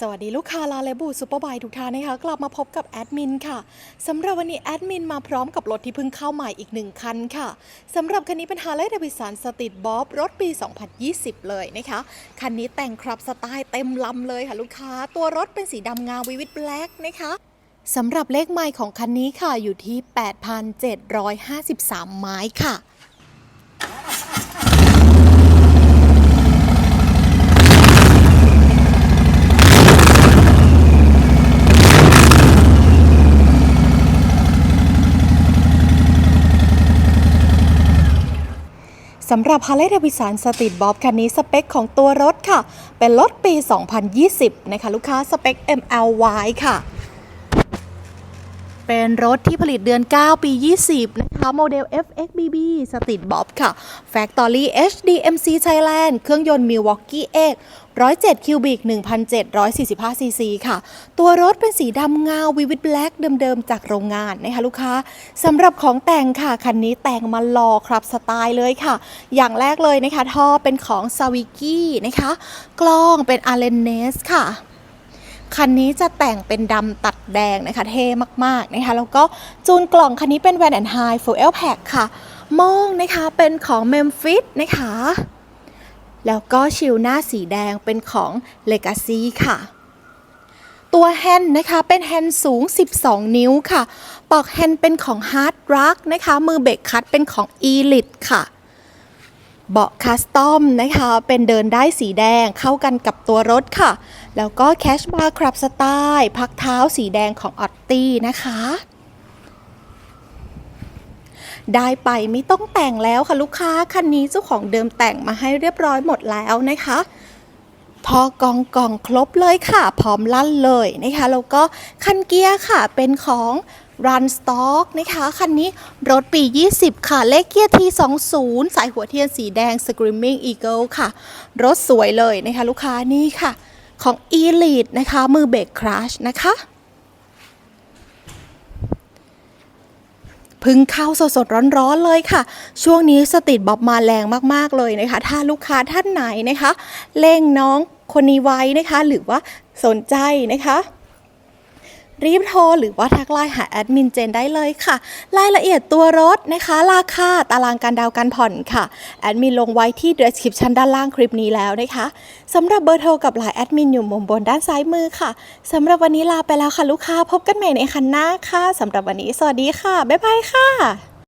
สวัสดีลูกค้าลาเลบูซูเปอร์บายทุกท่านนะคะ กลับมาพบกับแอดมินค่ะสำหรับวันนี้แอดมินมาพร้อมกับรถที่เพิ่งเข้าใหม่อีกหนึ่งคันค่ะสำหรับคันนี้เป็น Harley Davidson Street Bob รถปี 2020 เลยนะคะ คันนี้แต่งครับสไตล์เต็มลำเลยค่ะลูกค้า ตัวรถเป็นสีดำงาวิวิตแบล็กนะคะสำหรับเลขไมล์ของคันนี้ค่ะอยู่ที่ 8,753 ไม้ค่ะ สำหรับ Harley Davidson Street Bob คันนี้สเปคของตัวรถค่ะ เป็นรถปี 2020 นะคะลูกค้าสเปค MLY ค่ะ เป็นรถที่ผลิตเดือน 9 ปี 20 นะคะโมเดล FXBB Street Bob ค่ะ Factory HDMC Thailand เครื่องยนต์ Milwaukee X 107 คิวบิก 1,745 ซีซี ค่ะ ตัวรถเป็นสีดำเงาวิวิตแบล็กเดิมๆ จากโรงงานนะคะลูกค้าสำหรับของแต่งค่ะ คันนี้แต่งมาหล่อครับสไตล์เลยค่ะ อย่างแรกเลยนะคะ ท่อเป็นของ s a v i k i นะคะ กล้องเป็น a l e n e s ค่ะคันนี้จะแต่งเป็นดำตัดแดงนะคะ เท่มากๆนะคะ แล้วก็จูนกล่องคันนี้เป็น Van and High Full L Pack ค่ะ มองนะคะเป็นของ Memphis นะคะ แล้วก็ชิลหน้าสีแดงเป็นของ Legacy ค่ะ ตัวแฮนด์นะคะเป็นแฮนด์สูง 12 นิ้วค่ะ ปอกแฮนด์เป็นของ Hard Rock นะคะ มือเบรกคัดเป็นของ Elite ค่ะเบาะคัสตอมนะคะ เป็นเดินได้สีแดงเข้ากันกับตัวรถค่ะ แล้วก็แคชบาร์ครับสไตล์พักเท้าสีแดงของออตตี้นะคะ ได้ไปไม่ต้องแต่งแล้วค่ะลูกค้าคันนี้เจ้าของเดิมแต่งมาให้เรียบร้อยหมดแล้วนะคะทอกองกองครบเลยค่ะ พร้อมลั่นเลยนะคะแล้วก็คันเกียร์ค่ะเป็นของ Run Stock นะคะ คันนี้รถปี 20 ค่ะ เลขเกียร์ T20 สายหัวเทียนสีแดง Screaming Eagle ค่ะ รถสวยเลยนะคะ ลูกค้านี่ค่ะ ของ Elite นะคะ มือเบรกคราชนะคะ พึ่งเข้าสดๆร้อนๆเลยค่ะ ช่วงนี้สตรีทบ๊อบมาแรงมากๆเลยนะคะ ถ้าลูกค้าท่านไหนนะคะ เล่งน้องคนนี้ไว้นะคะ หรือว่าสนใจนะคะ รีบโทรหรือว่าทักไลน์หาแอดมินเจนได้เลยค่ะ รายละเอียดตัวรถนะคะ ราคาตารางการดาวน์การผ่อนค่ะแอดมินลงไว้ที่ description ด้านล่างคลิปนี้แล้วนะคะสำหรับเบอร์โทรกับไลน์แอดมินอยู่มุมบนด้านซ้ายมือค่ะสำหรับวันนี้ลาไปแล้วค่ะลูกค้าพบกันใหม่ในคันหน้าค่ะสำหรับวันนี้สวัสดีค่ะบ๊ายบายค่ะ